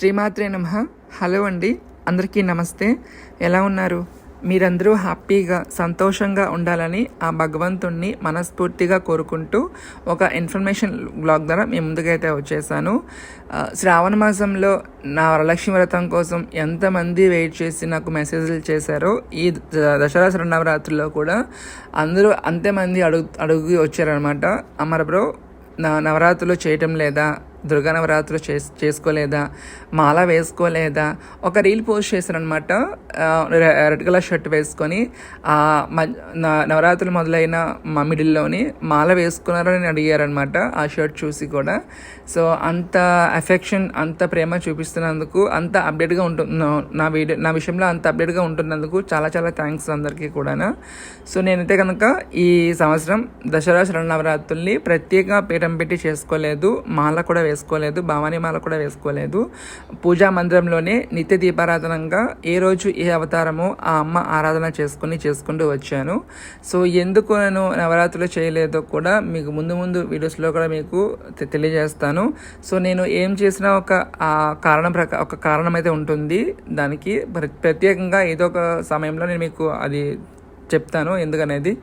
శ్రీమాత్రే నమ. హలో అండి. అందరికీ నమస్తే. ఎలా ఉన్నారు? మీరందరూ హ్యాపీగా సంతోషంగా ఉండాలని ఆ భగవంతుణ్ణి మనస్ఫూర్తిగా కోరుకుంటూ ఒక ఇన్ఫర్మేషన్ బ్లాగ్ ద్వారా మేము ముందుకైతే వచ్చేసాను. శ్రావణ మాసంలో నా వరలక్ష్మి వ్రతం కోసం ఎంతమంది వెయిట్ చేసి నాకు మెసేజ్లు చేశారో ఈ ద- దసరా నవరాత్రిలో కూడా అందరూ అంతేమంది అడుగు అడుగు వచ్చారనమాట అమర బ్రో నా నవరాత్రులు చేయటం లేదా? దుర్గా నవరాత్రులు చేస్ చేసుకోలేదా? మాల వేసుకోలేదా? ఒక రీల్ పోస్ట్ చేశారనమాట రెడ్ కలర్ షర్ట్ వేసుకొని ఆ నవరాత్రులు మొదలైన మా మిడిల్లోని మాల వేసుకున్నారని అడిగారనమాట ఆ షర్ట్ చూసి కూడా. సో అంత అఫెక్షన్ అంత ప్రేమ చూపిస్తున్నందుకు అంత అప్డేట్గా ఉంటుంది నా వీడియో నా విషయంలో అంత అప్డేట్గా ఉంటున్నందుకు చాలా చాలా థ్యాంక్స్ అందరికీ కూడా సో నేనైతే కనుక ఈ సంవత్సరం దసరా శరణవరాత్రుల్ని ప్రత్యేక పీఠం పెట్టి చేసుకోలేదు. మాల కూడా వేసుకోలేదు భవానీమాల కూడా వేసుకోలేదు. పూజా మందిరంలోనే నిత్య దీపారాధనంగా ఏ రోజు ఏ అవతారమో ఆ అమ్మ ఆరాధన చేసుకుని చేసుకుంటూ వచ్చాను. సో ఎందుకు నేను నవరాత్రులు చేయలేదో కూడా మీకు ముందు ముందు వీడియోస్లో కూడా మీకు తె- తెలియజేస్తాను. సో నేను ఏం చేసినా ఒక కారణం ప్రకా ఒక కారణం అయితే ఉంటుంది. దానికి ప్రత్యేకంగా ఏదో ఒక సమయంలో నేను మీకు అది చెప్తాను. ఎందుకనేది?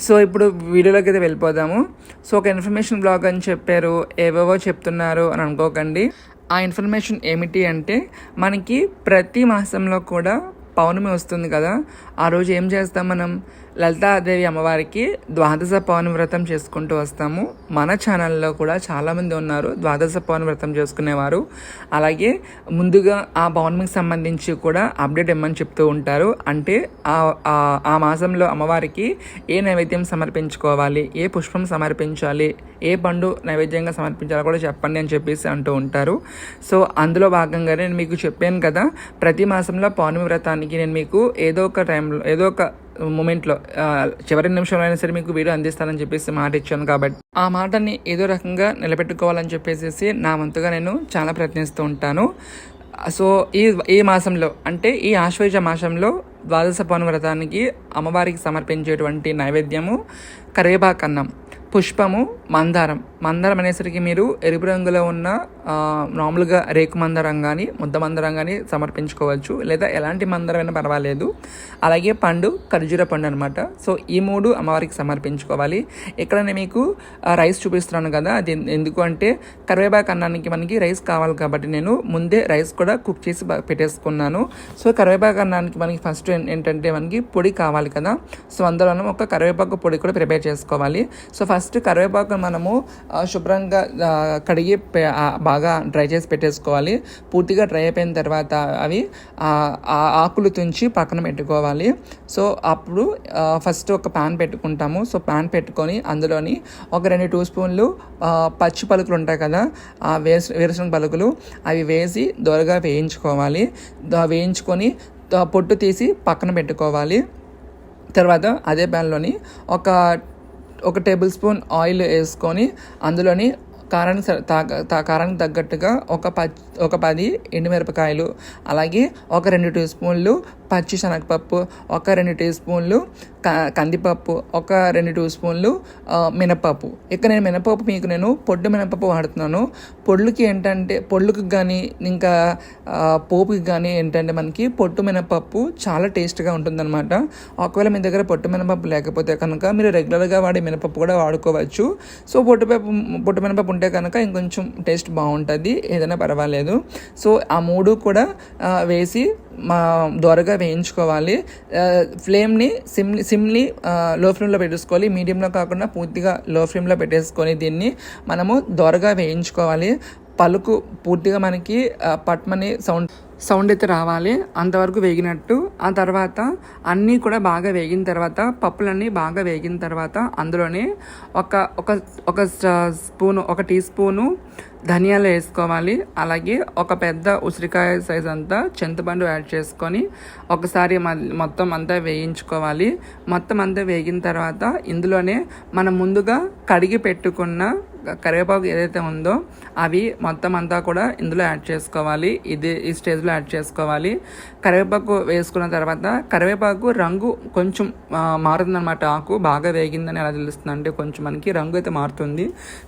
సో ఇప్పుడు వీడియోలోకి అయితే వెళ్ళిపోదాము. సో ఒక ఇన్ఫర్మేషన్ బ్లాగ్ అని చెప్పారు ఏవేవో చెప్తున్నారు అని అనుకోకండి. ఆ ఇన్ఫర్మేషన్ ఏమిటి అంటే మనకి ప్రతి మాసంలో కూడా పౌర్ణమి వస్తుంది కదా ఆ రోజు ఏం చేస్తాం మనం? లలితాదేవి అమ్మవారికి ద్వాదశ పౌర్ణమి వ్రతం చేసుకుంటూ వస్తాము. మన ఛానల్లో కూడా చాలామంది ఉన్నారు ద్వాదశ పౌర్ణమి వ్రతం చేసుకునేవారు. అలాగే ముందుగా ఆ పౌర్ణమికి సంబంధించి కూడా అప్డేట్ ఇమ్మని చెప్తూ ఉంటారు. అంటే ఆ ఆ- మాసంలో అమ్మవారికి ఏ నైవేద్యం సమర్పించుకోవాలి ఏ పుష్పం సమర్పించాలి ఏ పండు నైవేద్యంగా సమర్పించాలో కూడా చెప్పండి అని చెప్పేసి అంటూ ఉంటారు. సో అందులో భాగంగా నేను మీకు చెప్పాను కదా ప్రతి మాసంలో పౌర్ణమి వ్రతానికి నేను మీకు ఏదో ఒక టైంలో ఏదో ఒక మూమెంట్లో చివరి నిమిషంలో అయినా సరే మీకు వీడియో అందిస్తానని చెప్పేసి మాట ఇచ్చాను కాబట్టి ఆ మాటని ఏదో రకంగా నిలబెట్టుకోవాలని చెప్పేసి నా వంతుగా నేను చాలా ప్రయత్నిస్తూ ఉంటాను. సో ఈ ఈ మాసంలో అంటే ఈ ఆశ్వయుజ మాసంలో ద్వాదశ పౌర్ణ వ్రతానికి అమ్మవారికి సమర్పించేటువంటి నైవేద్యము కరేబాకన్నం పుష్పము మందారం. మందారం అనేసరికి మీరు ఎరుపు రంగులో ఉన్న మామూలుగా రేకు మందారం కానీ ముద్ద మందారం కానీ సమర్పించుకోవచ్చు. లేదా ఎలాంటి మందారం అయినా పర్వాలేదు. అలాగే పండు ఖర్జూర పండు అనమాట సో ఈ మూడు అమ్మవారికి సమర్పించుకోవాలి. ఇక్కడ నేను మీకు రైస్ చూపిస్తున్నాను కదా అది ఎందుకు అంటే కరివేపాకు అన్నానికి మనకి రైస్ కావాలి కాబట్టి నేను ముందే రైస్ కూడా కుక్ చేసి పెట్టేసుకున్నాను. సో కరివేపాకు అన్నానికి మనకి ఫస్ట్ ఏంటంటే మనకి పొడి కావాలి కదా. సో అందులోనూ ఒక కరివేపాకు పొడి కూడా ప్రిపేర్ చేసుకోవాలి. సో ఫస్ట్ కరివేపాకు మనము శుభ్రంగా కడిగి బాగా డ్రై చేసి పెట్టేసుకోవాలి. పూర్తిగా డ్రై అయిపోయిన తర్వాత అవి ఆకులు తుంచి పక్కన పెట్టుకోవాలి. సో అప్పుడు ఫస్ట్ ఒక ప్యాన్ పెట్టుకుంటాము. సో ప్యాన్ పెట్టుకొని అందులోని ఒక రెండు టూ స్పూన్లు పచ్చి పలుకులు ఉంటాయి కదా ఆ వేస వేరుశనగ పలుకులు అవి వేసి దోరగా వేయించుకోవాలి. వేయించుకొని పొట్టు తీసి పక్కన పెట్టుకోవాలి. తర్వాత అదే ప్యాన్లోని ఒక ఒక టేబుల్ స్పూన్ ఆయిల్ వేసుకొని అందులోని కారానికి తా- కారానికి తగ్గట్టుగా ఒక ప ఒక పది ఎండుమిరపకాయలు అలాగే ఒక రెండు టీ స్పూన్లు పచ్చి శనగపప్పు ఒక రెండు టీ స్పూన్లు క- కందిపప్పు ఒక రెండు టీ స్పూన్లు మినపప్పు. ఇక్కడ నేను మినపప్పు మీకు నేను పొడ్డు మినపప్పు వాడుతున్నాను. పొడ్లుకి ఏంటంటే పొళ్ళుకి కానీ ఇంకా పోపుకి కానీ ఏంటంటే మనకి పొట్టు మినపప్పు చాలా టేస్ట్గా ఉంటుందన్నమాట. ఒకవేళ మీ దగ్గర పొట్టు మినపప్పు లేకపోతే కనుక మీరు రెగ్యులర్గా వాడే మినపప్పు కూడా వాడుకోవచ్చు. సో పొట్టు పప్పు పొట్టు మినపప్పు ఉంటే కనుక ఇంకొంచెం టేస్ట్ బాగుంటుంది. ఏదైనా పర్వాలేదు. సో ఆ మూడు కూడా వేసి మా దొరగా వేయించుకోవాలి. ఫ్లేమ్ని సిమ్ సిమ్ని లో ఫ్లేమ్లో పెట్టేసుకోవాలి. మీడియంలో కాకుండా పూర్తిగా లో ఫ్లేమ్లో పెట్టేసుకొని దీన్ని మనము దొరగా వేయించుకోవాలి. పలుకు పూర్తిగా మనకి పట్మని సౌండ్ సౌండ్ అయితే రావాలి. అంతవరకు వేగినట్టు. ఆ తర్వాత అన్నీ కూడా బాగా వేగిన తర్వాత పప్పులన్నీ బాగా వేగిన తర్వాత అందులోనే ఒక ఒక ఒక స్పూను ఒక టీ స్పూను ధనియాలు వేసుకోవాలి. అలాగే ఒక పెద్ద ఉసిరికాయ సైజ్ అంతా చింతపండు యాడ్ చేసుకొని ఒకసారి మ- మొత్తం అంతా వేయించుకోవాలి. మొత్తం అంతా వేగిన తర్వాత ఇందులోనే మనం ముందుగా కడిగి పెట్టుకున్న కరివేపాకు ఏదైతే ఉందో అవి మొత్తం అంతా కూడా ఇందులో యాడ్ చేసుకోవాలి. ఇది ఈ స్టేజ్లో యాడ్ చేసుకోవాలి. కరివేపాకు వేసుకున్న తర్వాత కరివేపాకు రంగు కొంచెం మారుతుందన్నమాట ఆకు. బాగా వేగిందని ఎలా తెలుస్తుంది అంటే కొంచెం మనకి రంగు అయితే మారుతుంది.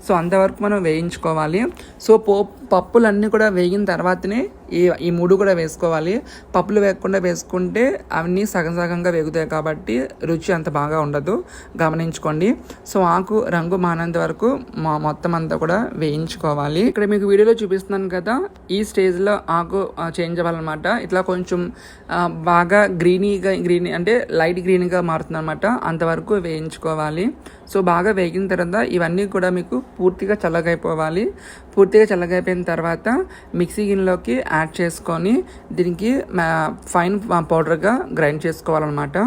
సో అంతవరకు మనం వేయించుకోవాలి. సో పో పప్పులన్నీ కూడా వేగిన తర్వాతనే ఈ ఈ మూడు కూడా వేసుకోవాలి. పప్పులు వేయకుండా వేసుకుంటే అవన్నీ సగం సగంగా వేగుతాయి కాబట్టి రుచి అంత బాగా ఉండదు. గమనించుకోండి. సో ఆకు రంగు మానంత వరకు మా మొత్తం అంతా కూడా వేయించుకోవాలి. ఇక్కడ మీకు వీడియోలో చూపిస్తున్నాను కదా ఈ స్టేజ్లో ఆకు చేంజ్ అవ్వాలన్నమాట. ఇట్లా కొంచెం బాగా గ్రీనీగా గ్రీనీ అంటే లైట్ గ్రీన్గా మారుతుంది అనమాట అంతవరకు వేయించుకోవాలి. సో బాగా వేగిన తర్వాత ఇవన్నీ కూడా మీకు పూర్తిగా చల్లగైపోవాలి. పూర్తిగా చల్లగైపోయిన తర్వాత మిక్సీ గిన్నెలోకి యాడ్ యాడ్ చేసుకొని దీనికి ఫైన్ పౌడర్గా గ్రైండ్ చేసుకోవాలన్నమాట.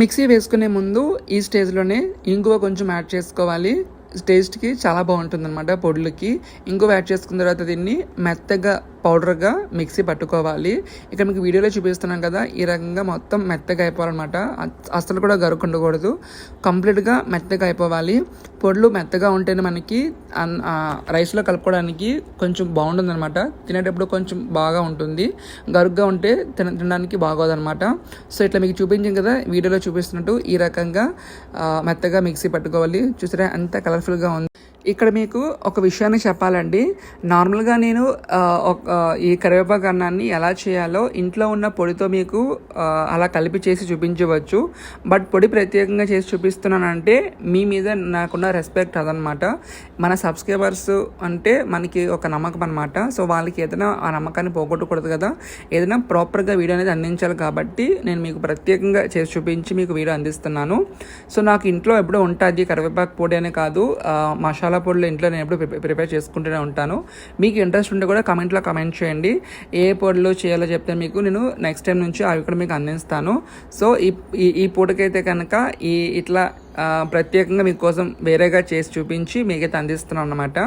మిక్సీ వేసుకునే ముందు ఈ స్టేజ్లోనే ఇంగువ కొంచెం యాడ్ చేసుకోవాలి. టేస్ట్కి చాలా బాగుంటుంది అనమాట పొడులకి. ఇంగువ యాడ్ చేసుకున్న తర్వాత దీన్ని మెత్తగా పౌడర్గా మిక్సీ పట్టుకోవాలి. ఇక్కడ మీకు వీడియోలో చూపిస్తున్నాం కదా ఈ రకంగా మొత్తం మెత్తగా అయిపోవాలన్నమాట. అస్సలు కూడా గరుకుండకూడదు కంప్లీట్గా మెత్తగా అయిపోవాలి. పొడులు మెత్తగా ఉంటేనే మనకి రైస్లో కలుపుకోవడానికి కొంచెం బాగుంటుంది అనమాట తినేటప్పుడు కొంచెం బాగా ఉంటుంది. గరుగ్గా ఉంటే తిన తినడానికి బాగోదన్నమాట. సో ఇట్లా మీకు చూపించాం కదా వీడియోలో చూపిస్తున్నట్టు ఈ రకంగా మెత్తగా మిక్సీ పట్టుకోవాలి. చూసారా ఎంత కలర్ఫుల్గా ఉంది. ఇక్కడ మీకు ఒక విషయాన్ని చెప్పాలండి. నార్మల్గా నేను ఈ కరివేపాకు అన్నాన్ని ఎలా చేయాలో ఇంట్లో ఉన్న పొడితో మీకు అలా కలిపి చేసి చూపించవచ్చు. బట్ పొడి ప్రత్యేకంగా చేసి చూపిస్తున్నానంటే మీ మీద నాకున్న రెస్పెక్ట్ అదనమాట. మన సబ్స్క్రైబర్స్ అంటే మనకి ఒక నమ్మకం అనమాట సో వాళ్ళకి ఏదైనా ఆ నమ్మకాన్ని పోగొట్టకూడదు కదా. ఏదైనా ప్రాపర్గా వీడియో అనేది అందించాలి కాబట్టి నేను మీకు ప్రత్యేకంగా చేసి చూపించి మీకు వీడియో అందిస్తున్నాను. సో నాకు ఇంట్లో ఎప్పుడూ ఉంటుంది కరివేపాకు పొడి అనే కాదు. మసాలా మసాలా పొడులు ఇంట్లో నేను ఎప్పుడు ప్రిపేర్ చేసుకుంటూనే ఉంటాను. మీకు ఇంట్రెస్ట్ ఉంటే కూడా కమెంట్లో కమెంట్ చేయండి. ఏ పొడులు చేయాలో చెప్తే మీకు నేను నెక్స్ట్ టైం నుంచి అవి కూడా మీకు అందిస్తాను. సో ఈ ఈ పూటకైతే కనుక ఈ ఇట్లా ప్రత్యేకంగా మీకోసం వేరేగా చేసి చూపించి మీకైతే అందిస్తున్నాను అనమాట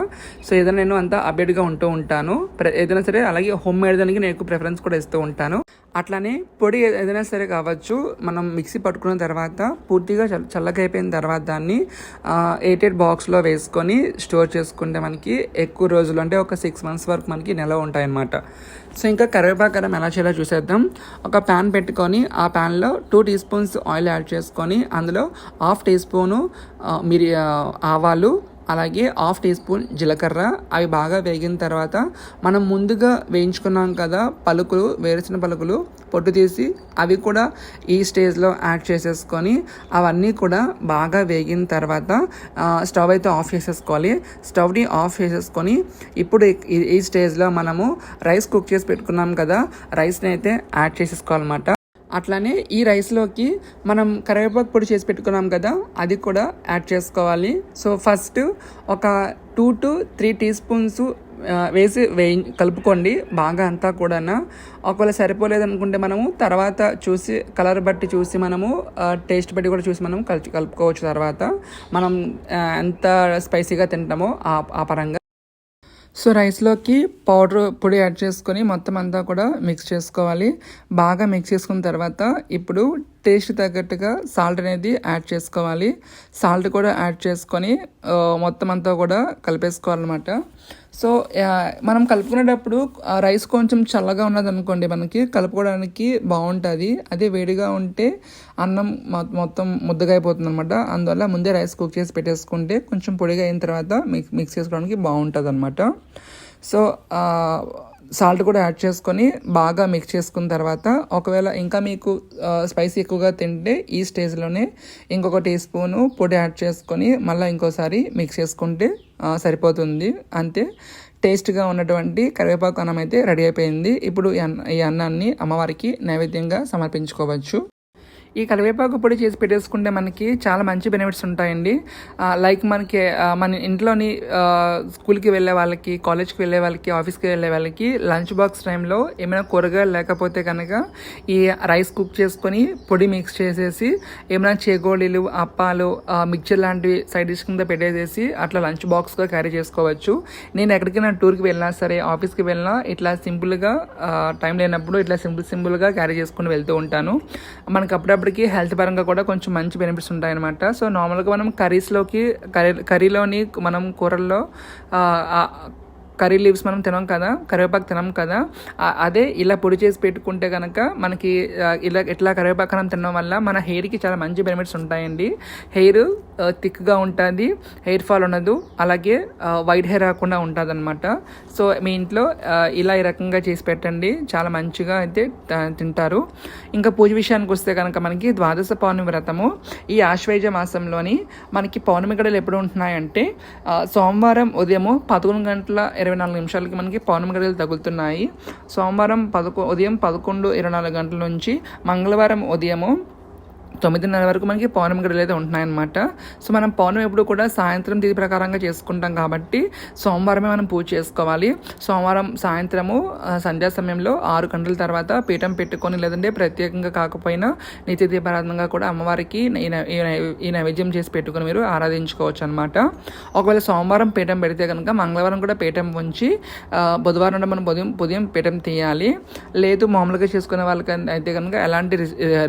సో ఏదైనా నేను అంతా అప్డేట్గా ఉంటూ ఉంటాను. ఏదైనా సరే అలాగే హోమ్ మేడ్ దానికి నేను ప్రిఫరెన్స్ కూడా ఇస్తూ ఉంటాను. అట్లానే పొడి ఏదైనా సరే కావచ్చు మనం మిక్సీ పట్టుకున్న తర్వాత పూర్తిగా చల్లకైపోయిన తర్వాత దాన్ని ఎయిటెడ్ బాక్స్లో వేసుకొని స్టోర్ చేసుకుంటే మనకి ఎక్కువ రోజులు అంటే ఒక సిక్స్ మంత్స్ వరకు మనకి నిల్వ ఉంటాయన్నమాట. సో ఇంకా కరివేపాకరం ఎలా చేయాలో చూసేద్దాం. ఒక ప్యాన్ పెట్టుకొని ఆ ప్యాన్లో two teaspoons oil add చేసుకొని అందులో హాఫ్ టీ స్పూను మిరి ఆవాలు అలాగే హాఫ్ టీ స్పూన్ జీలకర్ర అవి బాగా వేగిన తర్వాత మనం ముందుగా వేయించుకున్నాం కదా పలుకులు వేరుసిన పలుకులు పొట్టు తీసి అవి కూడా ఈ స్టేజ్లో యాడ్ చేసేసుకొని అవన్నీ కూడా బాగా వేగిన తర్వాత స్టవ్ అయితే ఆఫ్ చేసేసుకోవాలి. స్టవ్ని ఆఫ్ చేసేసుకొని ఇప్పుడు ఈ స్టేజ్లో మనము రైస్ కుక్ చేసి పెట్టుకున్నాం కదా రైస్ని అయితే యాడ్ చేసేసుకోవాలన్నమాట. అట్లానే ఈ రైస్లోకి మనం కరివేపాకు పొడి చేసి పెట్టుకున్నాం కదా అది కూడా యాడ్ చేసుకోవాలి. సో ఫస్ట్ ఒక two to three teaspoons వేసి వేయి కలుపుకోండి బాగా అంతా కూడా ఒకవేళ సరిపోలేదు అనుకుంటే మనము తర్వాత చూసి కలర్ బట్టి చూసి మనము టేస్ట్ బట్టి కూడా చూసి మనం కలిసి కలుపుకోవచ్చు తర్వాత. మనం ఎంత స్పైసీగా తింటామో ఆ పరంగా. సో రైస్లోకి పౌడర్ పొడి యాడ్ చేసుకొని మొత్తం అంతా కూడా మిక్స్ చేసుకోవాలి. బాగా మిక్స్ చేసుకున్న తర్వాత ఇప్పుడు టేస్ట్ తగ్గట్టుగా సాల్ట్ అనేది యాడ్ చేసుకోవాలి. సాల్ట్ కూడా యాడ్ చేసుకొని మొత్తం అంతా కూడా కలిపేసుకోవాలన్నమాట. సో మనం కలుపుకునేటప్పుడు రైస్ కొంచెం చల్లగా ఉన్నది అనుకోండి మనకి కలుపుకోవడానికి బాగుంటుంది అదే వేడిగా ఉంటే అన్నం మొత్తం ముద్దగా అయిపోతుంది అనమాట అందువల్ల ముందే రైస్ కుక్ చేసి పెట్టేసుకుంటే కొంచెం పొడిగా అయిన తర్వాత మిక్స్ మిక్స్ చేసుకోవడానికి బాగుంటుంది అనమాట సో సాల్ట్ కూడా యాడ్ చేసుకొని బాగా మిక్స్ చేసుకున్న తర్వాత ఒకవేళ ఇంకా మీకు స్పైసీ ఎక్కువగా తింటే ఈ స్టేజ్లోనే ఇంకొక టీ స్పూను పొడి యాడ్ చేసుకొని మళ్ళీ ఇంకోసారి మిక్స్ చేసుకుంటే సరిపోతుంది. అంతే. టేస్ట్గా ఉన్నటువంటి కరివేపాకు అన్నం అయితే రెడీ అయిపోయింది. ఇప్పుడు ఈ అన్నాన్ని అమ్మవారికి నైవేద్యంగా సమర్పించుకోవచ్చు. ఈ కరివేపాకు పొడి చేసి పెట్టేసుకుంటే మనకి చాలా మంచి బెనిఫిట్స్ ఉంటాయండి. లైక్ మనకి మన ఇంట్లోని స్కూల్కి వెళ్ళే వాళ్ళకి కాలేజ్కి వెళ్ళే వాళ్ళకి ఆఫీస్కి వెళ్ళే వాళ్ళకి లంచ్ బాక్స్ టైంలో ఏమైనా కూరగాయలు లేకపోతే కనుక ఈ రైస్ కుక్ చేసుకొని పొడి మిక్స్ చేసేసి ఏమైనా చేగోళీలు అప్పాలు మిక్చర్ లాంటివి సైడ్ డిష్ కింద పెట్టేసేసి అట్లా లంచ్ బాక్స్గా క్యారీ చేసుకోవచ్చు. నేను ఎక్కడికైనా టూర్కి వెళ్ళినా సరే ఆఫీస్కి వెళ్ళినా ఇట్లా సింపుల్గా టైం లేనప్పుడు ఇట్లా సింపుల్ సింపుల్గా క్యారీ చేసుకుని వెళ్తూ ఉంటాను. మనకి అప్పుడప్పుడు వచ్చేటప్పటికి హెల్త్ పరంగా కూడా కొంచెం మంచి బెనిఫిట్స్ ఉంటాయన్నమాట. సో నార్మల్గా మనం కర్రీస్లోకి కర్రీ కర్రీలోని మనం కూరల్లో కర్రీ లీవ్స్ మనం తినం కదా కరివేపాకు తినం కదా అదే ఇలా పొడి చేసి పెట్టుకుంటే కనుక మనకి ఇలా ఇట్లా కరివేపాకు మనం తినడం వల్ల మన హెయిర్కి చాలా మంచి బెనిఫిట్స్ ఉంటాయండి. హెయిర్ థిక్గా ఉంటుంది హెయిర్ ఫాల్ ఉండదు అలాగే వైట్ హెయిర్ రాకుండా ఉంటుంది అనమాట సో మీ ఇంట్లో ఇలా ఈ రకంగా చేసి పెట్టండి చాలా మంచిగా అయితే తింటారు. ఇంకా పూజ విషయానికి వస్తే కనుక మనకి ద్వాదశ పౌర్ణమి వ్రతము ఈ ఆశ్వేజ మాసంలోని మనకి పౌర్ణమి గడలు ఎప్పుడు ఉంటున్నాయంటే సోమవారం ఉదయము పదకొండు గంటల ఇరవై ఇరవై నాలుగు నిమిషాలకి మనకి పౌర్ణమి గడియలు తగులుతున్నాయి. సోమవారం పదకొ ఉదయం పదకొండు ఇరవై నాలుగు గంటల నుంచి మంగళవారం ఉదయము తొమ్మిదిన్నర వరకు మనకి పౌర్ణమి గడులు అయితే ఉంటున్నాయన్నమాట. సో మనం పౌర్ణమి ఎప్పుడు కూడా సాయంత్రం తిథి ప్రకారంగా చేసుకుంటాం కాబట్టి సోమవారమే మనం పూజ చేసుకోవాలి. సోమవారం సాయంత్రము సంధ్యా సమయంలో ఆరు గంటల తర్వాత పీఠం పెట్టుకొని లేదంటే ప్రత్యేకంగా కాకపోయినా నిత్య దీపారాధనగా కూడా అమ్మవారికి ఈ నైవేద్యం చేసి పెట్టుకొని మీరు ఆరాధించుకోవచ్చు అనమాట ఒకవేళ సోమవారం పీఠం పెడితే కనుక మంగళవారం కూడా పీఠం ఉంచి బుధవారం మనం ఉదయం ఉదయం పీఠం తీయాలి. లేదు మామూలుగా చేసుకునే వాళ్ళకి అయితే కనుక ఎలాంటి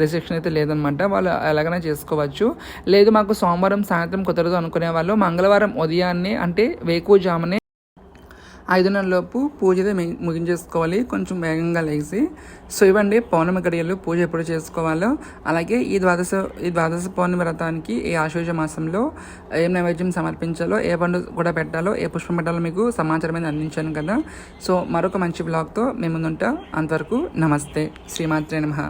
రిస్ట్రిక్షన్ అయితే లేదనమాట వాళ్ళు ఎలాగైనా చేసుకోవచ్చు. లేదు మాకు సోమవారం సాయంత్రం కుదరదు అనుకునే వాళ్ళు మంగళవారం ఉదయాన్నే అంటే వేకువజామునే ఐదున్నరలోపు పూజ ముగించేసుకోవాలి. కొంచెం వేగంగా లేచి సో ఇవ్వండి పౌర్ణమి గడియలు పూజ ఎప్పుడు చేసుకోవాలో అలాగే ఈ ద్వాదశ ఈ ద్వాదశ పౌర్ణమి వ్రతానికి ఈ ఆశ్వేజ మాసంలో ఏం నైవేద్యం సమర్పించాలో ఏ పండు కూడా పెట్టాలో ఏ పుష్పం పెట్టాలో మీకు సమాచారం అనేది అందించాను కదా. సో మరొక మంచి బ్లాగ్తో మేము ముందుంటా. అంతవరకు నమస్తే. శ్రీమాత్రే నమ.